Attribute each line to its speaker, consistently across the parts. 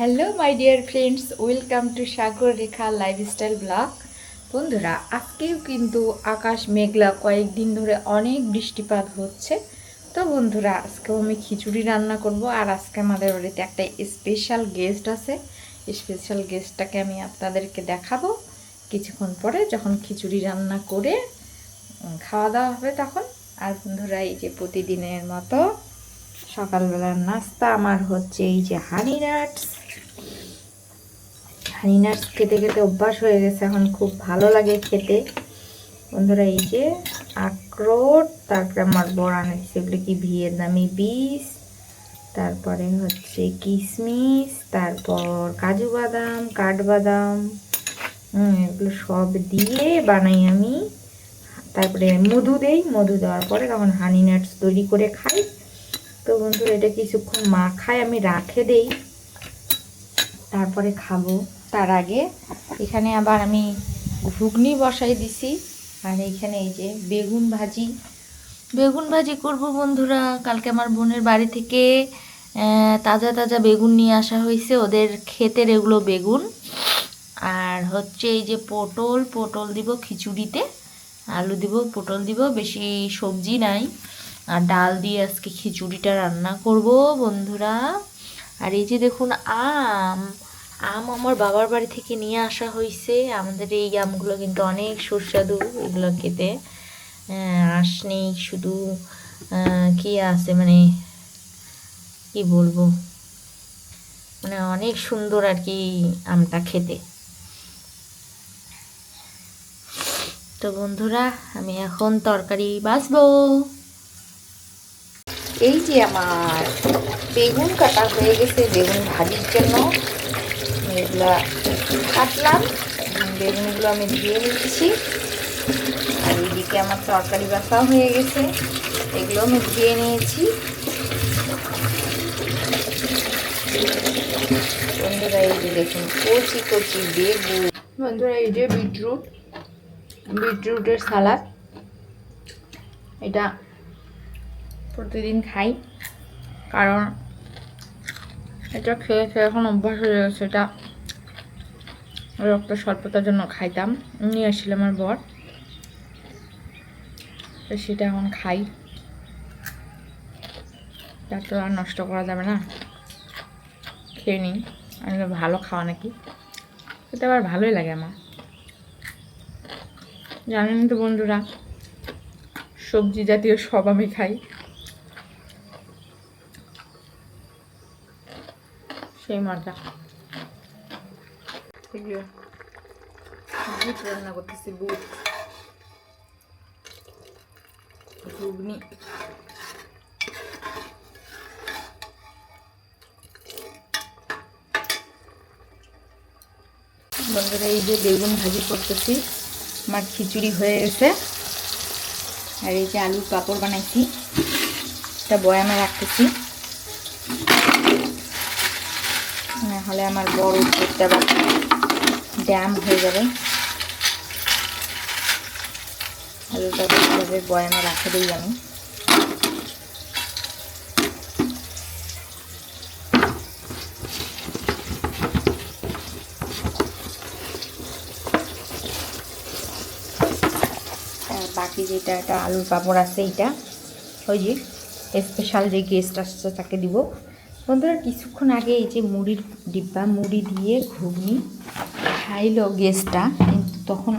Speaker 1: Hello my dear friends welcome to Sagar Rekha lifestyle blog বন্ধুরা, আজকেও কিন্তু আকাশ মেঘলা কয়েকদিন ধরে অনেক বৃষ্টিপাত হচ্ছে। তো বন্ধুরা, আজকেও আমি খিচুড়ি রান্না করব আর আজকে আমাদের বাড়িতে একটা স্পেশাল গেস্ট আছে। স্পেশাল গেস্টটাকে আমি আপনাদেরকে দেখাবো। কিছুক্ষণ পরে যখন খিচুড়ি রান্না করে খাওয়া দাওয়া হবে তখন। আর বন্ধুরা, এই যে প্রতিদিনের মতো সকালবেলার নাস্তা আমার হচ্ছে এই যে হানি নাটস হানি নাটস খেতে খেতে অভ্যাস হয়ে গেছে, এখন খুব ভালো লাগে খেতে। বন্ধুরা, এই যে আখরোট, তারপরে আমার বড় আনেছে এগুলো কি ভিয়েতনামি বিষ তারপরে হচ্ছে কিশমিশ তারপর কাজু বাদাম, কাঠবাদাম এগুলো সব দিয়ে বানাই আমি। তারপরে মধু দেই, মধু দেওয়ার পরে তখন হানি নাটস তৈরি করে খাই। তো বন্ধুরা, এটা কিছুক্ষণ মাখায় আমি রাখে দেই, তারপরে খাব। তার আগে এখানে আবার আমি ঘুগনি বসাই দিছি। আর এইখানে এই যে বেগুন ভাজি। বেগুন ভাজি করব বন্ধুরা, কালকে আমার বোনের বাড়ি থেকে তাজা তাজা বেগুন নিয়ে আসা হয়েছে, ওদের ক্ষেতের এগুলো বেগুন। আর হচ্ছে এই যে পটল পটল দিব খিচুড়িতে, আলু দিব, পটল দিব, বেশি সবজি নাই। আর ডাল দিয়ে আজকে খিচুড়িটা রান্না করব বন্ধুরা। আর এই যে দেখুন আম আম আমার বাবার বাড়ি থেকে নিয়ে আসা হয়েছে আমাদের এই আমগুলো কিন্তু অনেক সুস্বাদু এগুলো খেতে। আঁশ নেই, শুধু কি আছে মানে কি বলব? মানে অনেক সুন্দর আর কি আমটা খেতে। তো বন্ধুরা, আমি এখন তরকারি বাছবো এই যে আমার বেগুন কাটা হয়ে গেছে, বেগুন ভাজির জন্য। এগুলা কাটলাম। বেগুনগুলো আমি ধুয়ে নিচ্ছি। আর এইদিকে আমার তরকারি বাসাও হয়ে গেছে। এগুলো আমি ধুয়ে নিয়েছি। বন্ধুরা, এই যে দেখুন, কচি কচি বেগুন। বন্ধুরা, এই যে বিটরুট, বিটরুটের সালাদ। এটা প্রতিদিন খাই, কারণ এটা খেয়ে খেয়ে এখন অভ্যাস হয়ে গেছে, এটা রক্ত স্বল্পতার জন্য খাইতাম। নিয়ে আসছিল আমার বর। তো সেটা এখন খাই। তার তো আর নষ্ট করা যাবে না। খেয়ে নিই। আমি ভালো খাওয়া নাকি। এটা আবার ভালোই লাগে আমার। জানেন তো বন্ধুরা, সবজি জাতীয় সব আমি খাই। সেই মজা। এগুলো বুট রান্না করতেছি বুট ঘুগনি বন্ধুরা এই যে বেগুন ভাজি করতেছি আমার খিচুড়ি হয়ে গেছে আর এই যে আলুর পাঁপড় বানাইছি এটা বয়ামে রাখতেছি নাহলে আমার বড় উত্তরটা আবার ড্যাম হয়ে যাবে। পাঁপড় এভাবে বয়ামে রাখে দিই আমি। বাকি যেটা একটা আলুর পাঁপড় আছে, এইটা। ওই যে স্পেশাল যে গেস্ট আসছে, তাকে দিব। বন্ধুরা, কিছুক্ষণ আগে এই যে মুড়ির ডিব্বা, মুড়ি দিয়ে ঘুগনি খাইলো গেস্টটা কিন্তু তখন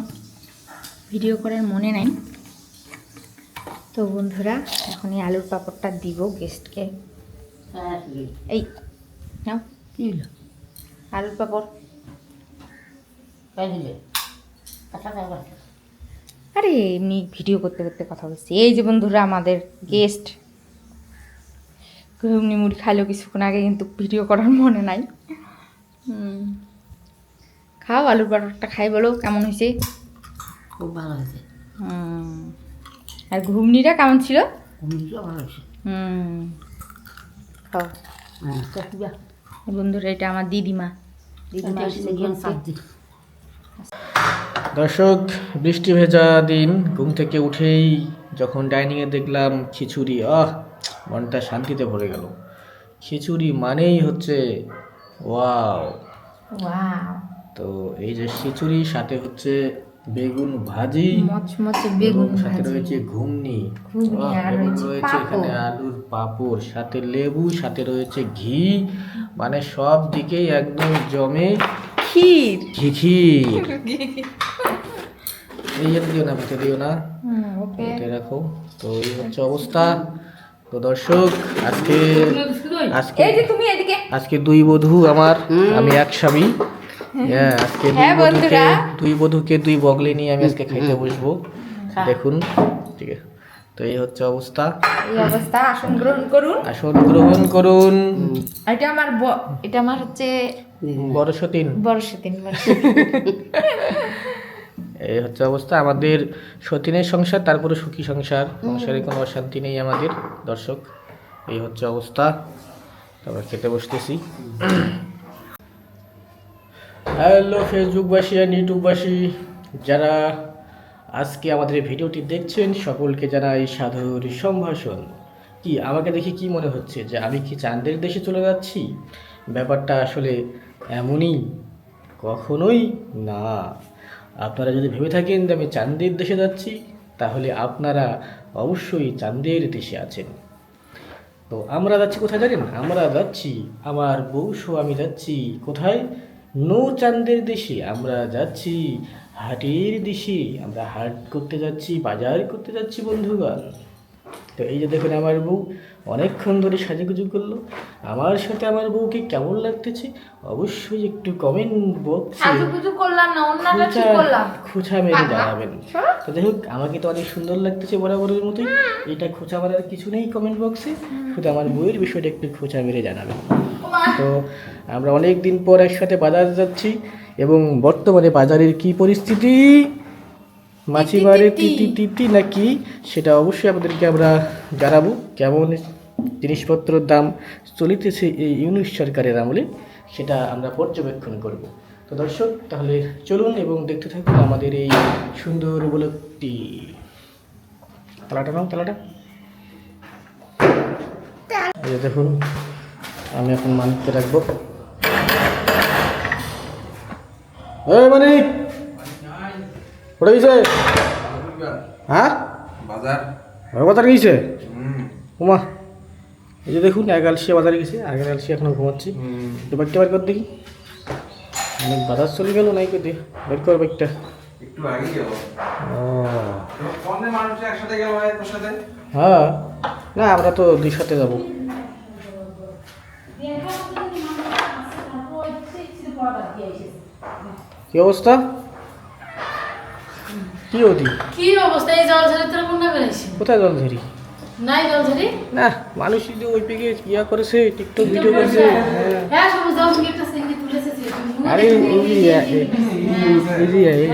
Speaker 1: ভিডিও করার মনে নাই। তো বন্ধুরা, এখন এই আলুর পাঁপড়টা দিব গেস্টকে এই, নাও। আলুর পাঁপড়। আরে, এমনি ভিডিও করতে করতে কথা বলছি। এই যে বন্ধুরা, আমাদের গেস্ট ঘুমনি মুড়ি খাইলো কিছুক্ষণ আগে, কিন্তু ভিডিও করার মনে নাই। হুম। খাও আলুর পাটাটা খাই বলো কেমন হয়েছে?
Speaker 2: খুব ভালো হয়েছে।
Speaker 1: হুম। আর ঘুমনিটা কেমন ছিল?
Speaker 2: ঘুমিয়েও ভালো হয়েছে।
Speaker 1: হুম। খাও।
Speaker 2: হ্যাঁ
Speaker 1: বন্ধুরা এটা আমার দিদিমা। দিদিমা
Speaker 3: দর্শক বৃষ্টি ভেজা দিন ঘুম থেকে উঠেই যখন ডাইনিংয়ে দেখলাম খিচুড়ি আহ মনটা শান্তিতে ভরে গেল। খিচুড়ি মানেই হচ্ছে ওয়াও।
Speaker 1: ওয়াও।
Speaker 3: তো এই যে খিচুড়ি সাথে হচ্ছে বেগুন ভাজি
Speaker 1: মচমচে বেগুন
Speaker 3: এবং সাথে রয়েছে ঘুগনি। এবং
Speaker 1: রয়েছে
Speaker 3: এখানে আলুর পাঁপড় সাথে লেবু সাথে রয়েছে ঘি মানে সব দিকেই একদম জমে
Speaker 1: ক্ষীর।
Speaker 3: ঘি ক্ষীর। এই দিও না ভিতরে দিও না। এটা রাখো। তো এই হচ্ছে অবস্থা। তো দর্শক আজকে আজকে
Speaker 1: এই যে তুমি এদিকে।
Speaker 3: আজকে দুই বধূ আমার আমি এক স্বামী। হ্যাঁ আজকে দুই
Speaker 1: হ্যাঁ,
Speaker 3: বধূকে
Speaker 1: বন্ধুরা।
Speaker 3: দুই বধূকে দুই বগলে নিয়ে আমি আজকে খাইতে বসবো। দেখুন ঠিক আছে। তো এই হচ্ছে অবস্থা।
Speaker 1: এই অবস্থা আসন গ্রহণ করুন।
Speaker 3: আসন গ্রহণ করুন।
Speaker 1: এটা আমার ব- এটা আমার হচ্ছে
Speaker 3: বড় সতীন
Speaker 1: বড় সেদিন
Speaker 3: এই হচ্ছে অবস্থা। আমাদের সতীনের সংসার তারপরে সুখী সংসার। সংসারে কোনো অশান্তি নেই আমাদের দর্শক। এই হচ্ছে অবস্থা। তারপর খেতে বসতেছি। হ্যালো ফেসবুকবাসী আর ইউটিউববাসী, যারা আজকে আমাদের এই ভিডিওটি দেখছেন, সকলকে জানাই সাধুর সম্ভাষণ। কি, আমাকে দেখে কি মনে হচ্ছে যে আমি কি চাঁদের দেশে চলে যাচ্ছি? ব্যাপারটা আসলে এমনই, কখনোই না। আপনারা যদি ভেবে থাকেন যে আমি চাঁদের দেশে যাচ্ছি, তাহলে আপনারা অবশ্যই চাঁদের দেশে আছেন। তো আমরা যাচ্ছি কোথায় জানেন? আমরা যাচ্ছি, আমার বউ আমি যাচ্ছি কোথায়? নৌ চাঁদের দেশে আমরা যাচ্ছি হাটের দেশে আমরা হাট করতে যাচ্ছি বাজার করতে যাচ্ছি বন্ধুগণ। তো এই যে দেখুন আমার বউ অনেকক্ষণ ধরে সাজুগুজু করল। আমার সাথে আমার বউকে কেমন লাগতেছে? অবশ্যই একটু কমেন্ট বক্সে খোঁচা মেরে জানাবেন। তো যাই হোক আমাকে তো অনেক সুন্দর লাগতেছে বরাবরের মতোই। এটা খোঁচা মারার কিছু নেই কমেন্ট বক্সে শুধু আমার বইয়ের বিষয়টা একটু খোঁচা মেরে জানাবেন। তো আমরা অনেক দিন পর একসাথে বাজার যাচ্ছি এবং বর্তমানে বাজারের কি পরিস্থিতি? মাছিমারে তিতি তিতি নাকি? সেটা অবশ্যই আপনাদেরকে আমরা জানাব কেমন জিনিসপত্রের দাম চলিতেছে এই ইউনিশ সরকারের আমলে সেটা আমরা পর্যবেক্ষণ করব। তো দর্শক তাহলে চলুন এবং দেখতে থাকুন আমাদের এই সুন্দর উপলব্ধি। তালাটা নাও তালাটা। দেখুন আমি এখন মানিককে রাখব। এই মানিক! ওটা গেছে? হ্যাঁ?
Speaker 4: বাজার।
Speaker 3: বাজার গেছে?
Speaker 4: হুম।
Speaker 3: উমা এই যে দেখুন এক আলসিয়া বাজারে গেছে এক আলসিয়া এখনও ঘুমাচ্ছি।
Speaker 4: হুম।
Speaker 3: তো বাইকটা বার কর দেখি। অনেক বাজার চলে গেল নাই দে বের কর বাইকটা।
Speaker 4: একটু আগেই যাব।
Speaker 3: ও।
Speaker 4: একসাথে গেল ভাই তোর সাথে?
Speaker 3: হ্যাঁ। না আমরা তো দুই সাথে যাব। কি অবস্থা? কি ওদি
Speaker 5: কি অবস্থা? এই জল ঝরে তোর কোনটা বেড়েছে
Speaker 3: কোথায় জল ধরি
Speaker 5: নাই জল ঝরি
Speaker 3: না মানুষ যে ওই পেকে ইয়া করেছে টিকটক ভিডিও করেছে? হ্যাঁ
Speaker 5: হ্যাঁ সবুজ জল একটা সিঙ্গি তুলেছে
Speaker 3: আরে এই এই এই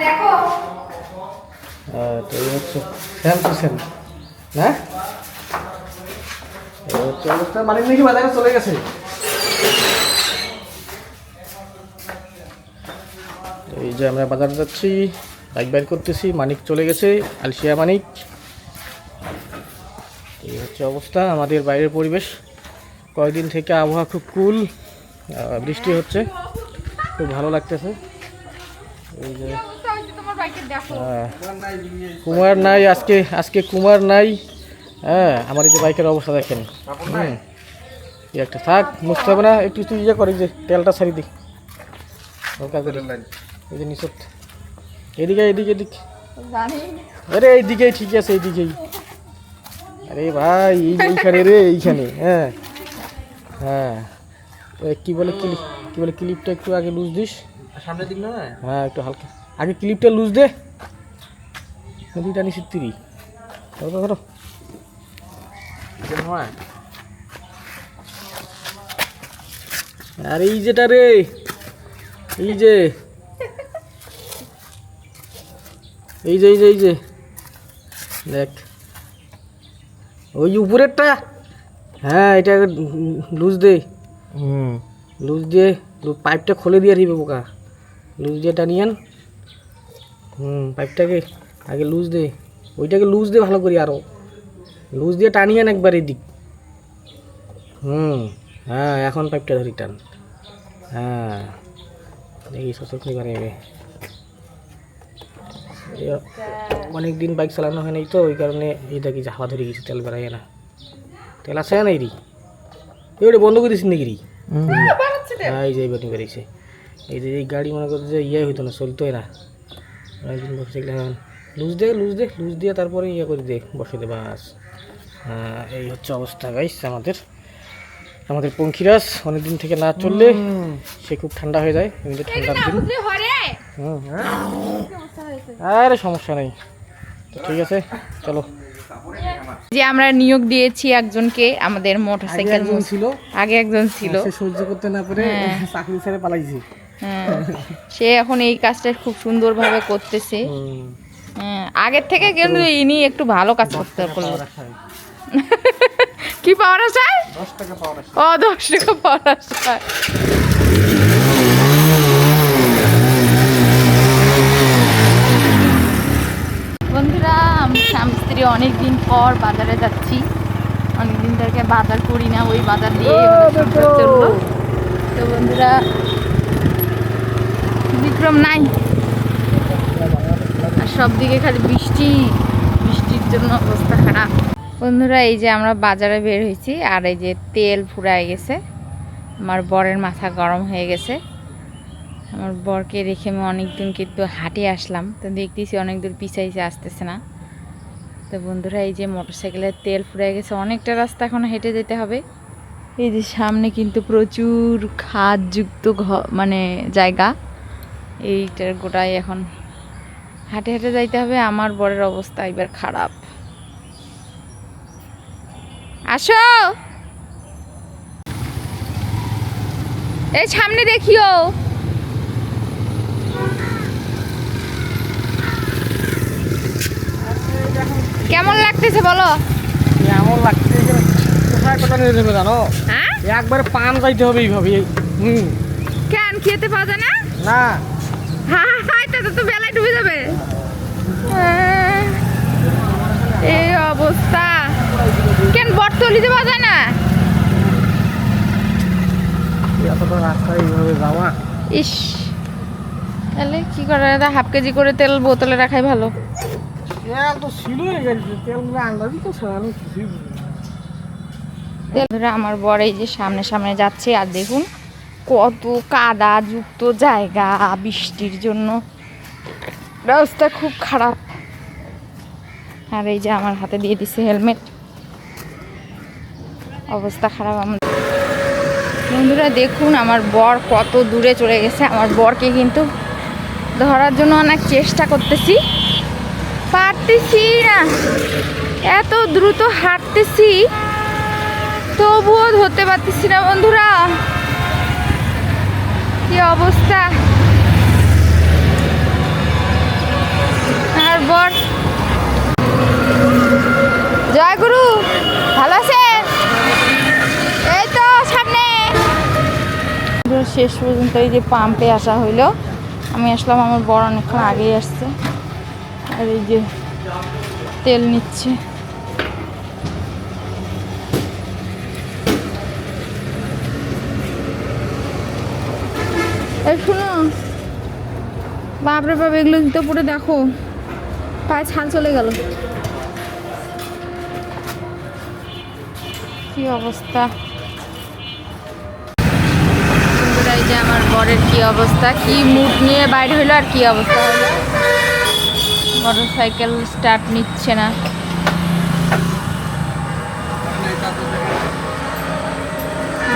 Speaker 1: দেখো।
Speaker 3: হ্যাঁ, তো এই হচ্ছে সেম টু সেম না এই হচ্ছে মালিক নাকি বাজারে চলে গেছে? এই যে আমরা বাজার যাচ্ছি, বাইক বাইর করতেছি, মানিক চলে গেছে আলসিয়া মানিক। এই হচ্ছে অবস্থা, আমাদের বাইরের পরিবেশ। কয়েকদিন থেকে আবহাওয়া খুব কুল বৃষ্টি হচ্ছে, খুব ভালো লাগতেছে। এই যে
Speaker 1: বাইকে।
Speaker 3: কুমার নাই আজকে আজকে কুমার নাই। হ্যাঁ আমার এই যে বাইকের অবস্থা দেখেন। হুম একটা থাক, মুছতে হবে না, একটু তুই ইয়ে করে যে, তেলটা ছাড়ি দিই। এই যে নিচত এদিকে এদিকে এদিকে। আরে এইদিকেই ঠিক আছে এইদিকেই। আরে ভাই এই এইখানে রে এইখানে হ্যাঁ। হ্যাঁ। ওই কি বলে ক্লিপ কি বলে ক্লিপটা একটু আগে লুজ দিস।
Speaker 4: সামনের দিক না
Speaker 3: হ্যাঁ একটু হালকা। আগে ক্লিপটা লুজ দে। নদীটা নিচের তিরি। ধরো ধরো।
Speaker 4: হয়?
Speaker 3: আর এই যেটা রে এই যে। এই যে এই যে এই যে। দেখ। ওই উপরেরটা? হ্যাঁ এটা লুজ দে।
Speaker 4: হুম।
Speaker 3: লুজ দিয়ে পাইপটা খুলে দিয়ে দিবে বোকা। লুজ দিয়ে টানিয়ান হুম পাইপটাকে আগে লুজ দে। ওইটাকে লুজ দে ভালো করি আরও লুজ দিয়ে টানিয়ান একবার এদিক। হুম হ্যাঁ এখন পাইপটা ধরি টান। হ্যাঁ। দেখি করে নেবে অনেক দিন বাইক চালানো হয় নাই তো ওই কারণে এই দেখি যে হাওয়া ধরে গেছে তেল বেড়াই না। তেল আছে না রি? এবারে বন্ধ করে দিয়েছি নাকি রি? এই যে এবার বেরিয়েছে। এই যে এই গাড়ি মনে করছে যে ইয়ে হইতো না চলতোই না। অনেকদিন বসে লুজ দে লুজ দে লুজ দিয়ে তারপরে ইয়ে করে দে বসে দে বাস। হ্যাঁ এই হচ্ছে অবস্থা গাইস আমাদের। আমাদের পঙ্খিরাজ অনেকদিন থেকে না চললে সে খুব ঠান্ডা হয়ে যায়। এমনিতে ঠান্ডার দিন। আরে সমস্যা নেই। ঠিক আছে চলো।
Speaker 1: যে আমরা নিয়োগ দিয়েছি একজনকে আমাদের মোটরসাইকেল
Speaker 3: ছিল।
Speaker 1: আগে একজন ছিল।
Speaker 3: সে সহ্য করতে না পেরে
Speaker 1: হ্যাঁ।
Speaker 3: চাকরি ছেড়ে পালাইছে।
Speaker 1: হ্যাঁ। সে এখন এই কাজটা খুব সুন্দরভাবে করতেছে। হ্যাঁ, আগের থেকে কিন্তু ইনি একটু ভালো কাজ করতে পারল কি পাওয়ার আশায়?
Speaker 3: দশ টাকা পাওয়ার আছে
Speaker 1: ও দশ টাকা পাওয়ার আশায়। বন্ধুরা আমি স্বামী স্ত্রী অনেক দিন পর বাজারে যাচ্ছি। অনেক দিন থেকে বাজার করি না ওই বাজার দিয়ে চলল। তো বন্ধুরা বিক্রম নাই। আর সব দিকে খালি বৃষ্টি বৃষ্টির জন্য অবস্থা খারাপ। বন্ধুরা এই যে আমরা বাজারে বের হয়েছি আর এই যে তেল ফুরায় গেছে। আমার বরের মাথা গরম হয়ে গেছে। আমার বরকে রেখে আমি অনেকদিন কিন্তু হাঁটে আসলাম। তো দেখতেছি অনেক দূর পিছাইছে, আসতেছে না। তো বন্ধুরা, এই যে মোটরসাইকেলের তেল ফুরায় গেছে, অনেকটা রাস্তা এখন হেঁটে যেতে হবে। এই যে সামনে কিন্তু প্রচুর খাদযুক্ত মানে জায়গা। এইটার গোটাই এখন হাঁটে হাঁটে যাইতে হবে, আমার বরের অবস্থা এবার খারাপ। আসো! এই সামনে দেখিও। কেমন লাগতেছে বলো?
Speaker 3: এমন লাগছে কোথায় কোথায় নিয়ে যাবে জানো?
Speaker 1: হ্যাঁ?
Speaker 3: একবার পান যাইতে হবে এইভাবে হুম।
Speaker 1: কেন খেতে পাওয়া যায় না?
Speaker 3: না।
Speaker 1: হ্যাঁ হ্যাঁ তাতে তো বেলায় ডুবে যাবে। এই অবস্থা। কেন বটতলিতে পাওয়া যায় না?
Speaker 3: এতটা রাস্তা এইভাবে যাওয়া?
Speaker 1: ইস তাহলে কি করে হাফ কেজি করে তেল বোতলে রাখাই ভালো। আমার বর এই যে সামনে সামনে যাচ্ছে, আর দেখুন কত কাদা যুক্ত জায়গা বৃষ্টির জন্য। রাস্তা খুব খারাপ। আর এই যে আমার হাতে দিয়ে দিছে হেলমেট। অবস্থা খারাপ আমার। বন্ধুরা, দেখুন আমার বর কত দূরে চলে গেছে। আমার বরকে কিন্তু ধরার জন্য অনেক চেষ্টা করতেছি। পারতেছি না। এত দ্রুত হাঁটতেছি, তবুও ধরতে পারতেছি না বন্ধুরা। কি অবস্থা? আর বর জয় গুরু ভালো আছেন? এই তো সামনে। শেষ পর্যন্ত এই যে পাম্পে আসা হইল, আমি আসলাম আমার বড় অনেকক্ষণ আগেই আসছে। আর এই যে তেল নিচ্ছে। এই শোনো, বাপরে বাপ, এগুলো জুতো পরে দেখো, পায়ে ছাল চলে গেল। কি অবস্থা? যে আমার বরের কি অবস্থা? কি মুড নিয়ে বাইরে হইল আর কি অবস্থা হলো? মোটর সাইকেল স্টার্ট নিচ্ছে না।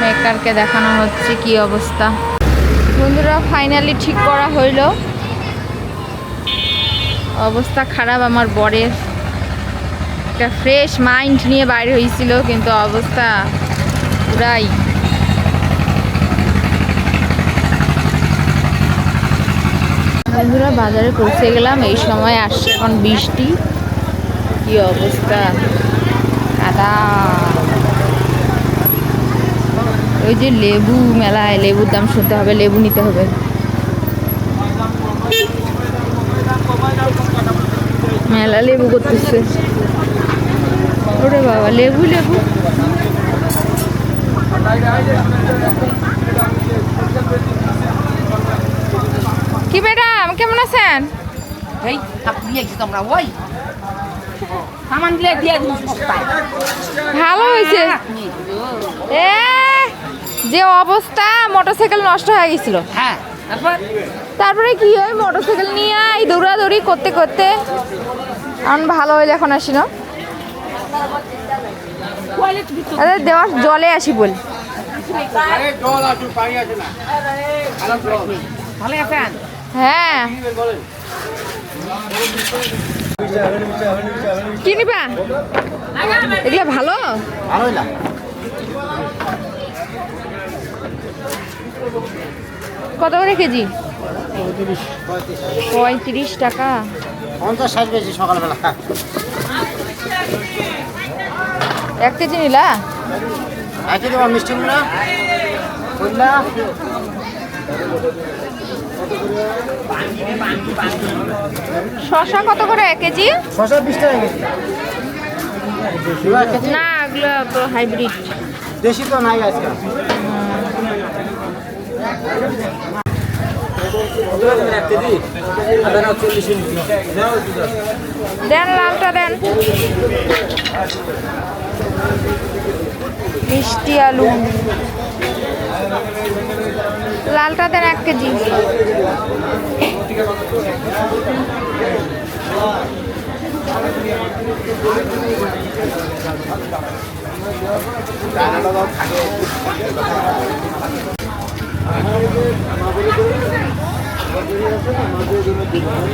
Speaker 1: মেকারকে দেখানো হচ্ছে কি অবস্থা। বন্ধুরা ফাইনালি ঠিক করা হইল। অবস্থা খারাপ আমার বরের। একটা ফ্রেশ মাইন্ড নিয়ে বাইরে হয়েছিল কিন্তু অবস্থা পুরাই বন্ধুরা, বাজারে পৌঁছে গেলাম। এই সময় আসছে এখন বৃষ্টি। কি অবস্থা? কাদা। ওই যে লেবু মেলায় লেবুর দাম শুনতে হবে, লেবু নিতে হবে। মেলা লেবু করতেছে। ওরে বাবা, লেবু লেবু। কি ম্যাডাম কেমন আছেন?
Speaker 2: এই দিয়েছি তোমরা ওই। সামান দিলে দিয়ে দিন
Speaker 1: ভালো হয়েছে এ যে অবস্থা মোটরসাইকেল নষ্ট হয়ে গেছিল।
Speaker 2: হ্যাঁ তারপর?
Speaker 1: তারপরে কি হয় মোটরসাইকেল নিয়ে এই দৌড়াদৌড়ি করতে করতে এখন ভালো হয়ে এখন আসি না। আরে দেওয়ার জলে আসি বল।
Speaker 2: ভালো আছেন?
Speaker 1: হ্যাঁ। কি নিবা? এগুলো ভালো? কত করে কেজি? পঁয়ত্রিশ টাকা।
Speaker 2: পঞ্চাশ ষাট বেশি সকালবেলা।
Speaker 1: এক কেজি নিলা?
Speaker 2: আজকে তোমার মিষ্টি
Speaker 1: শশা কত করে এক কেজি?
Speaker 2: ছশো বিশ টাকা কেজি।
Speaker 1: না এগুলো তো হাইব্রিড
Speaker 2: দেশি তো নাই আজকে
Speaker 1: দেন লালটা দেন। মিষ্টি আলু। লালটা দেন এক কেজি।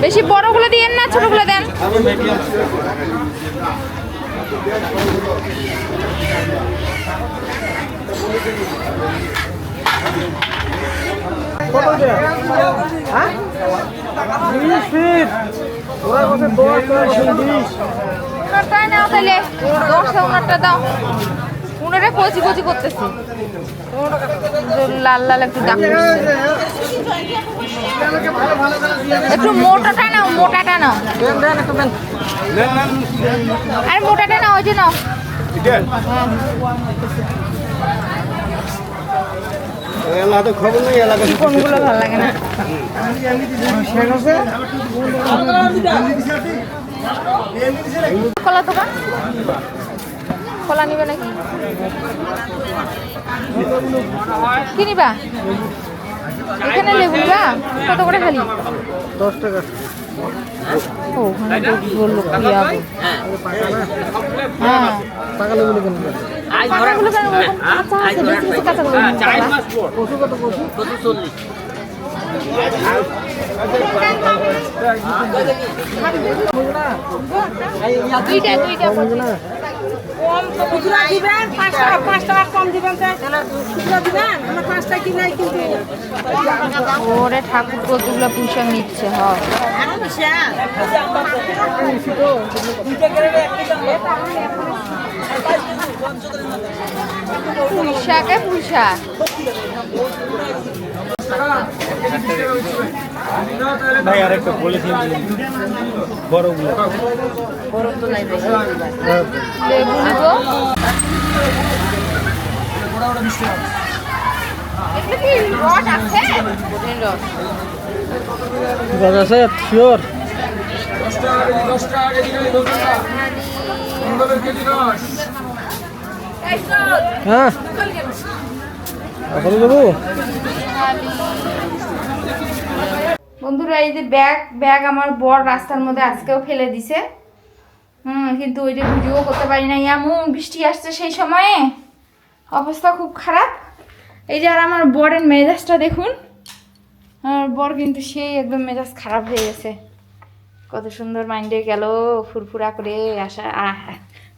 Speaker 1: বেশি বড়গুলো দিয়েন না ছোটগুলো দেন। উনারটাই নাও তাহলে। দশটা উনারটা দাও। উনারে কচি কচি করতেছি। লাল লাল একটু দাগ একটু মোটাটা নাও মোটাটা নাও। আরে মোটাটা নাও ওই যে নাও।
Speaker 2: খবর নেই এলাকা
Speaker 1: কোনগুলো ভালো লাগে না। কলা দোকান? কলা নিবে নাকি? কি নিবা? এখানে লেবু নিবা? কত করে খালি?
Speaker 2: দশ টাকা।
Speaker 1: ও ওখানে তো বলল কি আবু। হ্যাঁ।
Speaker 2: পাকালে বলে কেন
Speaker 6: খুচরা দিবেন পাঁচ টাকা পাঁচ টাকা কম দিবেন খুচরা দিবেন আমরা পাঁচ টাকা কিন্তু।
Speaker 1: ওরে ঠাকুর কতগুলো পুঁইশাক নিচ্ছে হ। পুঁইশাকে পুঁইশাক
Speaker 3: ভাই আরেকটা পলিথিন বড়গুলো।
Speaker 1: লেবু নিবো এগুলো কি রড আছে রড
Speaker 3: গাছ আছে শিওর হ্যাঁ।
Speaker 1: বন্ধুরা এই যে ব্যাগ ব্যাগ আমার বর রাস্তার মধ্যে আজকেও ফেলে দিছে। হুম কিন্তু ওই যে ভিডিও করতে পারি না এমন বৃষ্টি আসছে সেই সময়ে। অবস্থা খুব খারাপ। এই যে আর আমার বরের মেজাজটা দেখুন। আমার বর কিন্তু সেই একদম মেজাজ খারাপ হয়ে গেছে। কত সুন্দর মাইন্ডে গেল ফুরফুরা করে আসা আহ,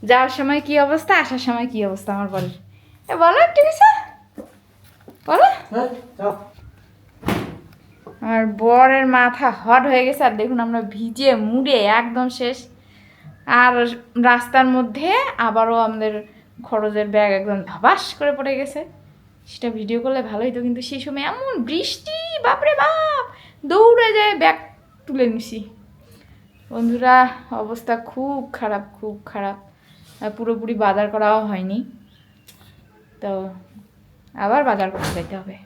Speaker 1: যাওয়ার সময় কি অবস্থা আসার সময় কি অবস্থা আমার বরের এ বলো একটু কিছু বলো। আর বরের মাথা হট হয়ে গেছে আর দেখুন আমরা ভিজে মুড়ে একদম শেষ। আর রাস্তার মধ্যে আবারও আমাদের খরচের ব্যাগ একদম ধবাস করে পড়ে গেছে। সেটা ভিডিও করলে ভালো তো কিন্তু সেই সময় এমন বৃষ্টি বাপরে বাপ! দৌড়ে যায় ব্যাগ তুলে নিছি। বন্ধুরা অবস্থা খুব খারাপ খুব খারাপ। পুরোপুরি বাজার করাও হয়নি। তো আবার বাজার করতে যেতে হবে।